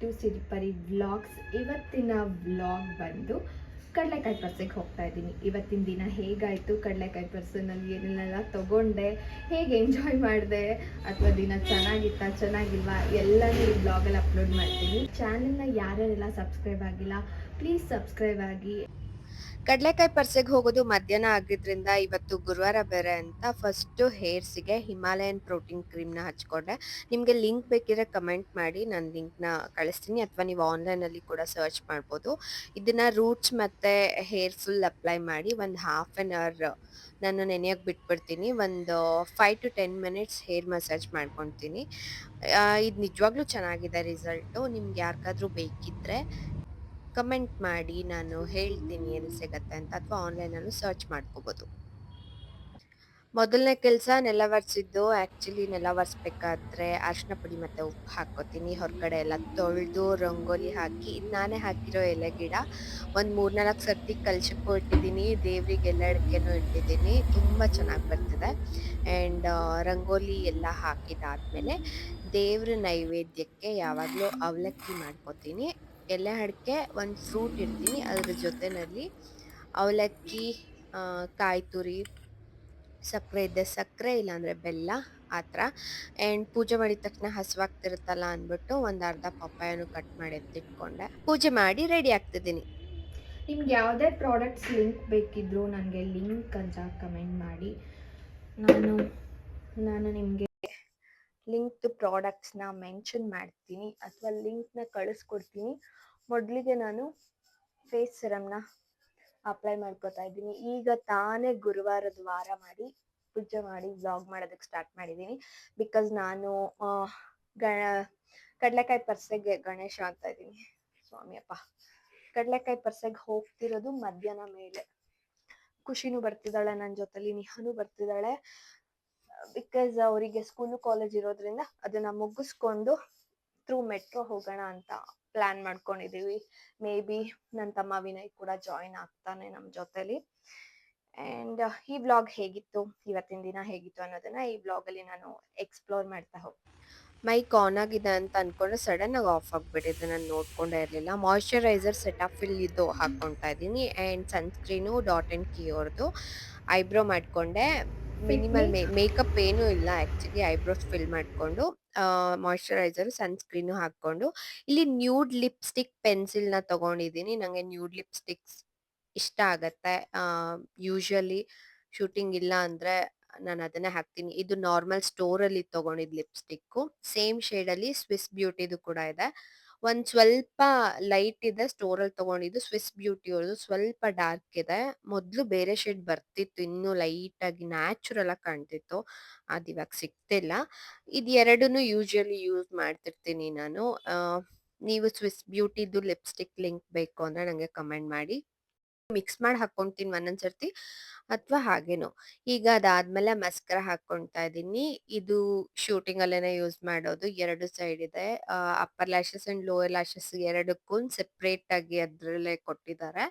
To Siripari vlogs. ಇವತ್ತಿನ vlog ಬಂದು ಕಡಲೆಕಾಯಿ ಪರ್ಸೆಗೆ ಹೋಗ್ತಾ ಇದ್ದೀನಿ. ಇವತ್ತಿನ ದಿನ ಹೇಗಾಯಿತು? ಕಡಲೆಕಾಯಿ ಪರ್ಸನಲ್ಲಿ ಏನೇನೆಲ್ಲ ತಗೊಂಡೆ, ಹೇಗೆ ಎಂಜಾಯ್ ಮಾಡಿದೆ, ಅಥವಾ ದಿನ ಚೆನ್ನಾಗಿತ್ತಾ, ಚೆನ್ನಾಗಿಲ್ವಾ, ಎಲ್ಲನೂ ಈ ವ್ಲಾಗಲ್ಲಿ ಅಪ್ಲೋಡ್ ಮಾಡ್ತೀನಿ. ಚಾನೆಲ್ನ ಯಾರ್ಯಾರೆಲ್ಲ ಸಬ್ಸ್ಕ್ರೈಬ್ ಆಗಿಲ್ಲ ಪ್ಲೀಸ್ ಸಬ್ಸ್ಕ್ರೈಬ್ ಆಗಿ. ಕಡಲೆಕಾಯಿ ಪರ್ಸೆಗೆ ಹೋಗೋದು ಮಧ್ಯಾಹ್ನ ಆಗಿದ್ರಿಂದ ಇವತ್ತು ಗುರುವಾರ ಬೇರೆ ಅಂತ ಫಸ್ಟು ಹೇರ್ಸಿಗೆ ಹಿಮಾಲಯನ್ ಪ್ರೋಟೀನ್ ಕ್ರೀಮ್ನ ಹಚ್ಕೊಂಡೆ. ನಿಮಗೆ ಲಿಂಕ್ ಬೇಕಿದ್ರೆ ಕಮೆಂಟ್ ಮಾಡಿ, ನಾನು ಲಿಂಕ್ನ ಕಳಿಸ್ತೀನಿ. ಅಥವಾ ನೀವು ಆನ್ಲೈನಲ್ಲಿ ಕೂಡ ಸರ್ಚ್ ಮಾಡ್ಬೋದು. ಇದನ್ನು ರೂಟ್ಸ್ ಮತ್ತು ಹೇರ್ ಫುಲ್ ಅಪ್ಲೈ ಮಾಡಿ ಒಂದು ಹಾಫ್ ಆ್ಯನ್ ಅವರ್ ನಾನು ನೆನೆಯೋಕೆ ಬಿಟ್ಬಿಡ್ತೀನಿ. ಒಂದು five to ten minutes hair massage ಮಾಡ್ಕೊತೀನಿ ಇದು ನಿಜವಾಗ್ಲೂ ಚೆನ್ನಾಗಿದೆ ರಿಸಲ್ಟು ನಿಮ್ಗೆ ಯಾರಿಗಾದ್ರೂ ಬೇಕಿದ್ದರೆ ಕಮೆಂಟ್ ಮಾಡಿ ನಾನು ಹೇಳ್ತೀನಿ ಎಲ್ಲಿ ಸಿಗತ್ತೆ ಅಂತ ಅಥವಾ ಆನ್ಲೈನಲ್ಲೂ ಸರ್ಚ್ ಮಾಡ್ಕೋಬೋದು. ಮೊದಲನೇ ಕೆಲಸ ನೆಲ ಒರೆಸಿದ್ದು ಆ್ಯಕ್ಚುಲಿ ನೆಲ ಒರೆಸ್ಬೇಕಾದ್ರೆ ಅರ್ಶಿನ ಪುಡಿ ಮತ್ತು ಉಪ್ಪು ಹಾಕ್ಕೋತೀನಿ. ಹೊರಗಡೆ ಎಲ್ಲ ತೊಳೆದು ರಂಗೋಲಿ ಹಾಕಿ ನಾನೇ ಹಾಕಿರೋ ಎಲೆ ಗಿಡ ಒಂದು ಮೂರ್ನಾಲ್ಕು ಸರ್ತಿ ಕಲ್ಸಕ್ಕೂ ಇಟ್ಟಿದ್ದೀನಿ ದೇವ್ರಿಗೆ ಎಲ್ಲ ಅಡಿಕೆನೂ ಇಟ್ಟಿದ್ದೀನಿ ತುಂಬ ಚೆನ್ನಾಗಿ ಬರ್ತದೆ. ಆ್ಯಂಡ್ ರಂಗೋಲಿ ಎಲ್ಲ ಹಾಕಿದಾದಮೇಲೆ ದೇವ್ರ ನೈವೇದ್ಯಕ್ಕೆ ಯಾವಾಗಲೂ ಅವಲಕ್ಕಿ ಮಾಡ್ಕೋತೀನಿ. ಎಲೆ ಅಡಿಕೆ ಒಂದು ಫ್ರೂಟ್ ಇಡ್ತೀನಿ ಅದ್ರ ಜೊತೆಯಲ್ಲಿ ಅವಲಕ್ಕಿ ಕಾಯಿ ತುರಿ, ಸಕ್ಕರೆ ಇದ್ದೆ ಸಕ್ಕರೆ ಇಲ್ಲಾಂದರೆ ಬೆಲ್ಲ ಆ ಥರ ಆ್ಯಂಡ್ ಪೂಜೆ ಮಾಡಿದ ತಕ್ಷಣ ಹಸುವಾಗ್ತಿರುತ್ತಲ್ಲ ಅಂದ್ಬಿಟ್ಟು ಒಂದು ಅರ್ಧ ಪಪ್ಪಾಯನ್ನು ಕಟ್ ಮಾಡಿ ಎತ್ತಿಟ್ಕೊಂಡೆ. ಪೂಜೆ ಮಾಡಿ ರೆಡಿ ಆಗ್ತಿದ್ದೀನಿ. ನಿಮ್ಗೆ ಯಾವುದೇ ಪ್ರಾಡಕ್ಟ್ಸ್ ಲಿಂಕ್ ಬೇಕಿದ್ದರೂ ನನಗೆ ಲಿಂಕ್ ಅಂತ ಕಮೆಂಟ್ ಮಾಡಿ. ನಾನು ನಾನು ನಿಮಗೆ ಲಿಂಕ್ದು ಪ್ರಾಡಕ್ಟ್ಸ್ನ ಮೆನ್ಷನ್ ಮಾಡ್ತೀನಿ ಅಥವಾ ಲಿಂಕ್ನ ಕಳಿಸ್ಕೊಡ್ತೀನಿ. ಮೊದಲಿಗೆ ನಾನು ಫೇಸ್ ಸಿರಮ್ನ ಅಪ್ಲೈ ಮಾಡ್ಕೊತಾ ಇದ್ದೀನಿ. ಈಗ ತಾನೇ ಗುರುವಾರದ ವಾರ ಮಾಡಿ ಪೂಜೆ ಮಾಡಿ ವ್ಲಾಗ್ ಮಾಡೋದಕ್ಕೆ ಸ್ಟಾರ್ಟ್ ಮಾಡಿದ್ದೀನಿ. ಬಿಕಾಸ್ ನಾನು ಗ ಕಡಲೆಕಾಯಿ ಪರ್ಸೆಗೆ ಗಣೇಶ ಅಂತ ಇದ್ದೀನಿ. ಸ್ವಾಮಿಯಪ್ಪ ಕಡಲೆಕಾಯಿ ಪರ್ಸೆಗೆ ಹೋಗ್ತಿರೋದು ಮಧ್ಯಾಹ್ನ ಮೇಲೆ. ಖುಷಿನೂ ಬರ್ತಿದ್ದಾಳೆ ನನ್ನ ಜೊತೆಲಿ, ನಿಹಾನು ಬರ್ತಿದ್ದಾಳೆ. ಬಿಕಾಸ್ ಅವರಿಗೆ ಸ್ಕೂಲು ಕಾಲೇಜ್ ಇರೋದ್ರಿಂದ ಅದನ್ನ ಮುಗಿಸ್ಕೊಂಡು ಥ್ರೂ ಮೆಟ್ರೋ ಹೋಗೋಣ ಅಂತ ಪ್ಲಾನ್ ಮಾಡ್ಕೊಂಡಿದೀವಿ. ಮೇ ಬಿ ನನ್ನ ತಮ್ಮ ವಿನಯ್ ಕೂಡ ಜಾಯಿನ್ ಆಗ್ತಾನೆ ನಮ್ಮ ಜೊತೆಲಿ. ಆ್ಯಂಡ್ ಈ ಬ್ಲಾಗ್ ಹೇಗಿತ್ತು? ಇವತ್ತಿನ ದಿನ ಹೇಗಿತ್ತು ಅನ್ನೋದನ್ನ ಈ ವ್ಲಾಗಲ್ಲಿ ನಾನು ಎಕ್ಸ್ಪ್ಲೋರ್ ಮಾಡ್ತಾ ಹೋಗ್ತೀನಿ ಮೈಕ್ ಆನ್ ಆಗಿದೆ ಅಂತ ಅನ್ಕೊಂಡ್ರೆ ಸಡನ್ ಆಗಿ ಆಫ್ ಆಗಿಬಿಟ್ಟಿದೆ. ನಾನು ನೋಡ್ಕೊಂಡೇ ಇರಲಿಲ್ಲ. ಮಾಯಶ್ಚರೈಸರ್ ಸೆಟಫಿಲ್ ಇದು ಹಾಕ್ಕೊಳ್ತಾ ಇದ್ದೀನಿ. ಆ್ಯಂಡ್ ಸನ್ಸ್ಕ್ರೀನು ಡಾಟ್ ಆ್ಯಂಡ್ ಕಿಯೋರ್ದು ಐಬ್ರೋ ಮಾಡಿಕೊಂಡೆ. ಮಿನಿಮಲ್ ಮೇ ಮೇಕಪ್ ಏನೂ ಇಲ್ಲ ಆ್ಯಕ್ಚುಲಿ ಐಬ್ರೋಸ್ ಫಿಲ್ ಮಾಡಿಕೊಂಡು ಮಾಯಶ್ಚರೈಸರ್ ಸನ್ಸ್ಕ್ರೀನು ಹಾಕ್ಕೊಂಡು. ಇಲ್ಲಿ ನ್ಯೂಡ್ ಲಿಪ್ಸ್ಟಿಕ್ ಪೆನ್ಸಿಲ್ನ ತಗೊಂಡಿದ್ದೀನಿ. ನನಗೆ ನ್ಯೂಡ್ ಲಿಪ್ಸ್ಟಿಕ್ಸ್ ಇಷ್ಟ ಆಗತ್ತೆ. ಯೂಶಲಿ ಶೂಟಿಂಗ್ ಇಲ್ಲ ಅಂದರೆ ನಾನು ಅದನ್ನೇ ಹಾಕ್ತೀನಿ. ಇದು ನಾರ್ಮಲ್ ಸ್ಟೋರಲ್ಲಿ ತಗೊಂಡಿದ್ದು ಲಿಪ್ಸ್ಟಿಕ್ಕು ಸೇಮ್ ಶೇಡಲ್ಲಿ ಸ್ವಿಸ್ ಬ್ಯೂಟಿದು ಕೂಡ ಇದೆ. ಒಂದು ಸ್ವಲ್ಪ ಲೈಟ್ ಇದೆ ಸ್ಟೋರ್ ಅಲ್ಲಿ ತಗೊಂಡಿದ್ದು ಸ್ವಿಸ್ ಬ್ಯೂಟಿ ಅವ್ರದ್ದು ಸ್ವಲ್ಪ ಡಾರ್ಕ್ ಇದೆ. ಮೊದ್ಲು ಬೇರೆ ಶೇಡ್ ಬರ್ತಿತ್ತು. ಇನ್ನೂ ಲೈಟಾಗಿ ನ್ಯಾಚುರಲ್ ಆಗಿ ಕಾಣ್ತಿತ್ತು. ಅದು ಇವಾಗ ಸಿಗ್ತಿಲ್ಲ. ಇದು ಎರಡನ್ನೂ ಯೂಶಲಿ ಯೂಸ್ ಮಾಡ್ತಿರ್ತೀನಿ ನಾನು. ನೀವು ಸ್ವಿಸ್ ಬ್ಯೂಟಿದು ಲಿಪ್ಸ್ಟಿಕ್ ಲಿಂಕ್ ಬೇಕು ಅಂದ್ರೆ ನನಗೆ ಕಮೆಂಟ್ ಮಾಡಿ. ಮಿಕ್ಸ್ ಮಾಡಿ ಹಾಕ್ಕೊಂತೀನಿ ಒಂದೊಂದ್ ಸರ್ತಿ ಅಥವಾ ಹಾಗೇನೋ. ಈಗ ಅದಾದ್ಮೇಲೆ ಮಸ್ಕರ ಹಾಕೊಂತಾ ಇದ್ದೀನಿ. ಇದು ಶೂಟಿಂಗ್ ಅಲ್ಲೇನೆ ಯೂಸ್ ಮಾಡೋದು. ಎರಡು ಸೈಡ್ ಇದೆ. Upper lashes and lower lashes ಎರಡಕ್ಕೂ ಸೆಪ್ರೇಟ್ ಆಗಿ ಅದ್ರಲ್ಲೇ ಕೊಟ್ಟಿದ್ದಾರೆ.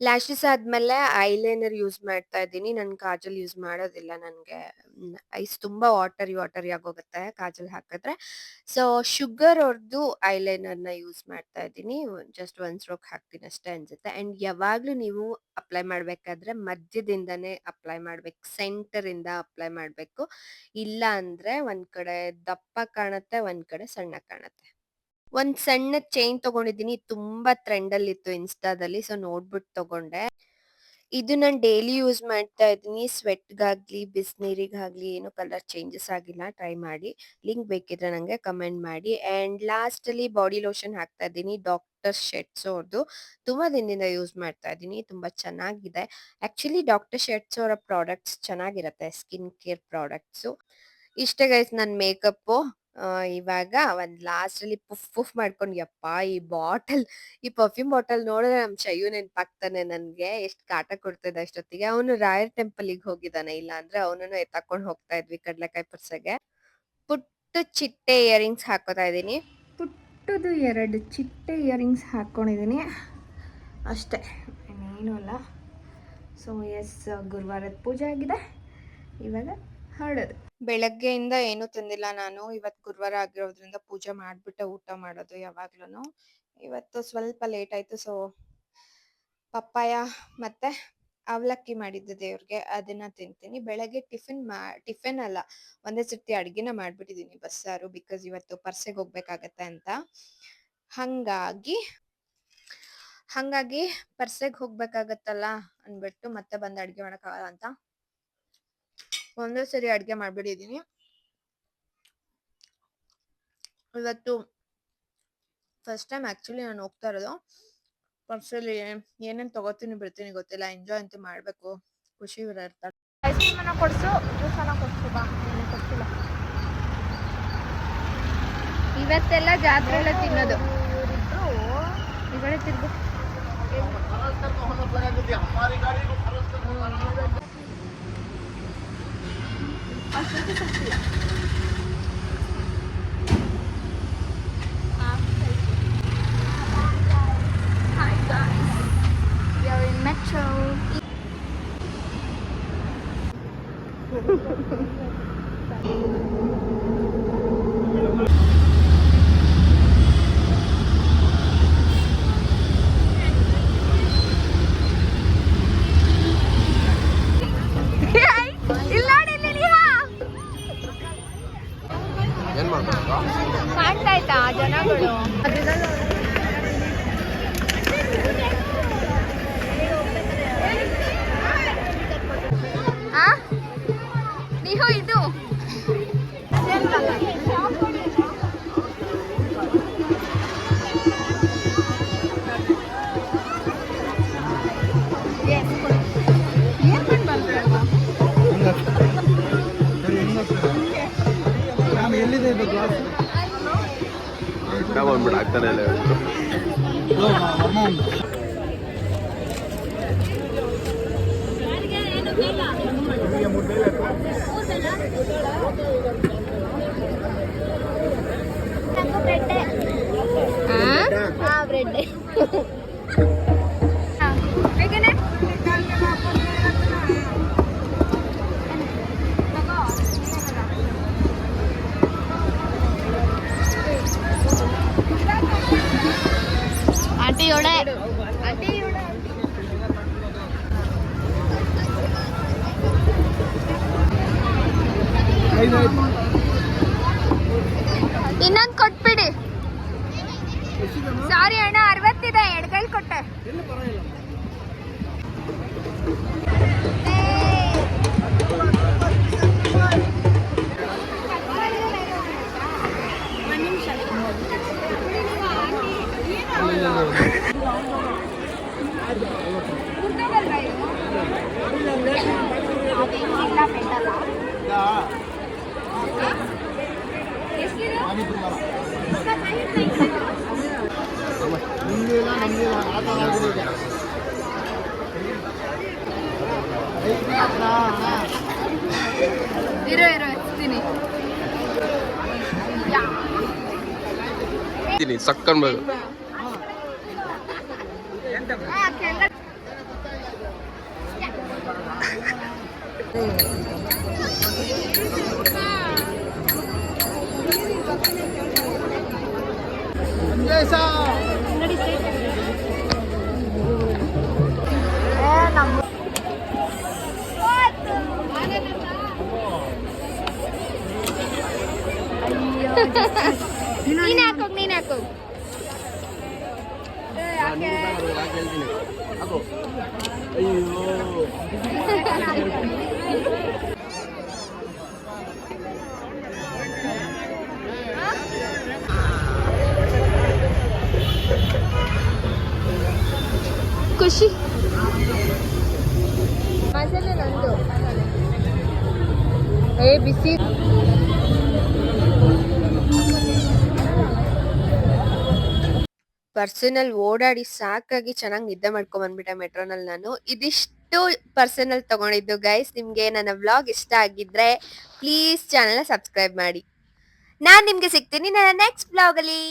ಲ್ಯಾಶಸ್ ಆದ್ಮೇಲೆ ಐಲೈನರ್ ಯೂಸ್ ಮಾಡ್ತಾ ಇದ್ದೀನಿ. ನಾನು ಕಾಜಲ್ ಯೂಸ್ ಮಾಡೋದಿಲ್ಲ ನನಗೆ. ಐಸ್ ತುಂಬಾ ವಾಟರಿ ವಾಟರಿ ಆಗೋಗುತ್ತೆ ಕಾಜಲ್ ಹಾಕಿದ್ರೆ. ಸೊ, ಶುಗರ್ ಅವ್ರದ್ದು ನ ಯೂಸ್ ಮಾಡ್ತಾ ಇದ್ದೀನಿ. ಜಸ್ಟ್ ಒನ್ ಸ್ಟ್ರೋಕ್ ಹಾಕ್ತೀನಿ ಅಷ್ಟೇ ಅನ್ಸುತ್ತೆ. ಅಂಡ್ ಯಾವಾಗ್ಲೂ ನೀವು ಅಪ್ಲೈ ಮಾಡ್ಬೇಕಾದ್ರೆ ಮಧ್ಯದಿಂದನೇ ಅಪ್ಲೈ ಮಾಡ್ಬೇಕು. ಸೆಂಟರ್ ಇಂದ ಅಪ್ಲೈ ಮಾಡ್ಬೇಕು. ಇಲ್ಲ ಅಂದ್ರೆ ಒಂದ್ ಕಡೆ ದಪ್ಪ ಕಾಣುತ್ತೆ, ಒಂದ್ ಕಡೆ ಸಣ್ಣ ಕಾಣುತ್ತೆ. ಒಂದ್ ಸಣ್ಣ ಚೈನ್ ತಗೊಂಡಿದ್ದೀನಿ. ತುಂಬಾ ಟ್ರೆಂಡ್ ಅಲ್ಲಿ ಇತ್ತು ಇನ್ಸ್ಟಾದಲ್ಲಿ, ಸೊ ನೋಡ್ಬಿಟ್ಟು ತಗೊಂಡೆ. ಇದು ನಾನು ಡೈಲಿ ಯೂಸ್ ಮಾಡ್ತಾ ಇದ್ದೀನಿ. ಸ್ವೆಟ್ಗಾಗ್ಲಿ, ಬಿಸಿನೀರಿಗಾಗ್ಲಿ ಏನು ಕಲರ್ ಚೇಂಜಸ್ ಆಗಿಲ್ಲ. ಟ್ರೈ ಮಾಡಿ. ಲಿಂಕ್ ಬೇಕಿದ್ರೆ ನನಗೆ ಕಮೆಂಟ್ ಮಾಡಿ. ಅಂಡ್ ಲಾಸ್ಟ್ ಅಲ್ಲಿ ಬಾಡಿ ಲೋಷನ್ ಹಾಕ್ತಾ ಇದ್ದೀನಿ. ಡಾಕ್ಟರ್ ಶೆಟ್ಸ್ ಅವ್ರದ್ದು ತುಂಬಾ ದಿನದಿಂದ ಯೂಸ್ ಮಾಡ್ತಾ ಇದ್ದೀನಿ. ತುಂಬಾ ಚೆನ್ನಾಗಿದೆ. ಆಕ್ಚುಲಿ ಡಾಕ್ಟರ್ ಶೆಟ್ಸ್ ಅವರ ಪ್ರಾಡಕ್ಟ್ಸ್ ಚೆನ್ನಾಗಿರತ್ತೆ. Skin care products. ಇಷ್ಟೇ ಗೈಸ್ ನನ್ನ ಮೇಕಪ್ಪು. ಇವಾಗ ಒಂದ್ ಲಾಸ್ಟಲ್ಲಿ ಪುಫ್ ಪುಫ್ ಮಾಡ್ಕೊಂಡು, ಯಪ್ಪ, ಈ ಬಾಟಲ್, ಈ ಪರ್ಫ್ಯೂಮ್ ಬಾಟಲ್ ನೋಡಿದ್ರೆ ನಮ್ ಶಯ್ಯು ನೆನ್ಪಾಗ್ತಾನೆ ನನ್ಗೆ. ಎಷ್ಟ್ ಕಾಟ ಕೊಡ್ತಿದ್ದ ಅಷ್ಟೊತ್ತಿಗೆ. ಅವನು ರಾಯರ್ ಟೆಂಪಲಿಗೆ ಹೋಗಿದ್ದಾನೆ. ಇಲ್ಲ ಅಂದ್ರೆ ಅವನನ್ನು ಎತ್ತಾಕೊಂಡು ಹೋಗ್ತಾ ಇದ್ವಿ ಕಡ್ಲೆಕಾಯಿ ಪರ್ಸಗೆ. ಪುಟ್ಟ ಚಿಟ್ಟೆ ಇಯರಿಂಗ್ಸ್ ಹಾಕೋತಾ ಇದೀನಿ ಪುಟ್ಟದು ಎರಡು ಚಿಟ್ಟೆ ಇಯರಿಂಗ್ಸ್ ಹಾಕ್ಕೊಂಡಿದ್ದೀನಿ ಅಷ್ಟೇ. ಏನೂ ಅಲ್ಲ. ಸೊ ಎಸ್ ಗುರುವಾರದ ಪೂಜೆ ಆಗಿದೆ. ಇವಾಗ ಹೊರಡೋದು ಬೆಳಗ್ಗೆಯಿಂದ ಏನು ತಿಂದಿಲ್ಲ ನಾನು. ಇವತ್ತು ಗುರುವಾರ ಆಗಿರೋದ್ರಿಂದ ಪೂಜೆ ಮಾಡ್ಬಿಟ್ಟೆ ಊಟ ಮಾಡೋದು ಯಾವಾಗ್ಲೂ ಇವತ್ತು ಸ್ವಲ್ಪ ಲೇಟ್ ಆಯ್ತು ಸೊ ಪಪ್ಪಾಯ ಮತ್ತೆ ಅವಲಕ್ಕಿ ಮಾಡಿದ್ದು ದೇವ್ರಿಗೆ, ಅದನ್ನ ತಿಂತೀನಿ. ಬೆಳಗ್ಗೆ ಟಿಫಿನ್ ಮಾ, ಟಿಫಿನ್ ಅಲ್ಲ, ಒಂದೇ ಸರ್ತಿ ಅಡ್ಗೆನ ಮಾಡ್ಬಿಟ್ಟಿದೀನಿ ಬಸ್ಸಾರು ಬಿಕಾಸ್ ಇವತ್ತು ಪರ್ಸೆಗೆ ಹೋಗ್ಬೇಕಾಗತ್ತೆ ಅಂತ. ಹಂಗಾಗಿ ಹಂಗಾಗಿ ಪರ್ಸೆಗೆ ಹೋಗ್ಬೇಕಾಗತ್ತಲ್ಲ ಅನ್ಬಿಟ್ಟು ಮತ್ತೆ ಬಂದು ಅಡ್ಗೆ ಮಾಡಕ್ಕಾಗಲ್ಲ ಅಂತ ಒಂದೇ ಸರಿ ಅಡ್ಗೆ ಮಾಡ್ಬಿಟ್ಟಿದೀನಿ ಇವತ್ತು ಫಸ್ಟ್ ಟೈಮ್ ಆಕ್ಚುಲಿ ನಾನು ಹೋಗ್ತಾ ಇರೋದು. ಪರ್ಸಲ್ಲಿ ಏನೇನು ತಗೋತೀನಿ ಬಿಡ್ತೀನಿ ಗೊತ್ತಿಲ್ಲ ಎಂಜಾಯ್ ಅಂತ ಮಾಡ್ಬೇಕು. ಖುಷಿ ಇರ್ತಾರೆ. ಐಸ್ ಕ್ರೀಮ್ ಅನ್ನ ಕೊಡ್ಸು ಜ್ಯೂಸ್ ಅನ್ನ ಕೊಡ್ಸು ಬಾ. ಏನು ಕೊಡ್ಸಿಲ್ಲ. ಇವತ್ತೆಲ್ಲ ಜಾತ್ರೆ ಎಲ್ಲ ತಿನ್ನೋದು Başlatı satıyor. Hi guys, we are in metro. ನೀವು ಇದು ಬಂದ್ಬಿಟ್ಟು ಆಗ್ತಾನೆ ಇಲ್ಲ ಇವತ್ತು. Bread. Bread ainda ಇರೋ ಇರೋ ಎತ್ತೀನಿ ಇದ್ದೀನಿ ಸಕ್ಕನ್ಬೇಕು ನೀನ್ ಹಾಕೋಗ್ ನೀನ್ ಹಾಕೋಗ್ ಹೇಳ್ತೀನಿ ಅದು ಅಯ್ಯೋ ಖುಷಿ ಮಸಾಲೆ ನಂದು ಏ ಬಿಸಿ ಪರ್ಸನಲ್ ಓಡಾಡಿ ಸಾಕಾಗಿ ಚೆನ್ನಾಗಿ ನಿದ್ದೆ ಮಾಡ್ಕೊಂಡ್ ಬಂದ್ಬಿಟ್ಟೆ ಮೆಟ್ರೋನಲ್ಲಿ ನಾನು. ಇದಿಷ್ಟು ಪರ್ಸನಲ್ ತಗೊಂಡಿದ್ದು ಗೈಸ್ ನಿಮ್ಗೆ ನನ್ನ ವ್ಲಾಗ್ ಇಷ್ಟ ಆಗಿದ್ರೆ ಪ್ಲೀಸ್ ಚಾನಲ್ನ ಸಬ್ಸ್ಕ್ರೈಬ್ ಮಾಡಿ. ನಾನ್ ನಿಮ್ಗೆ ಸಿಗ್ತೀನಿ ನನ್ನ ನೆಕ್ಸ್ಟ್ ಬ್ಲಾಗ್ ಅಲ್ಲಿ.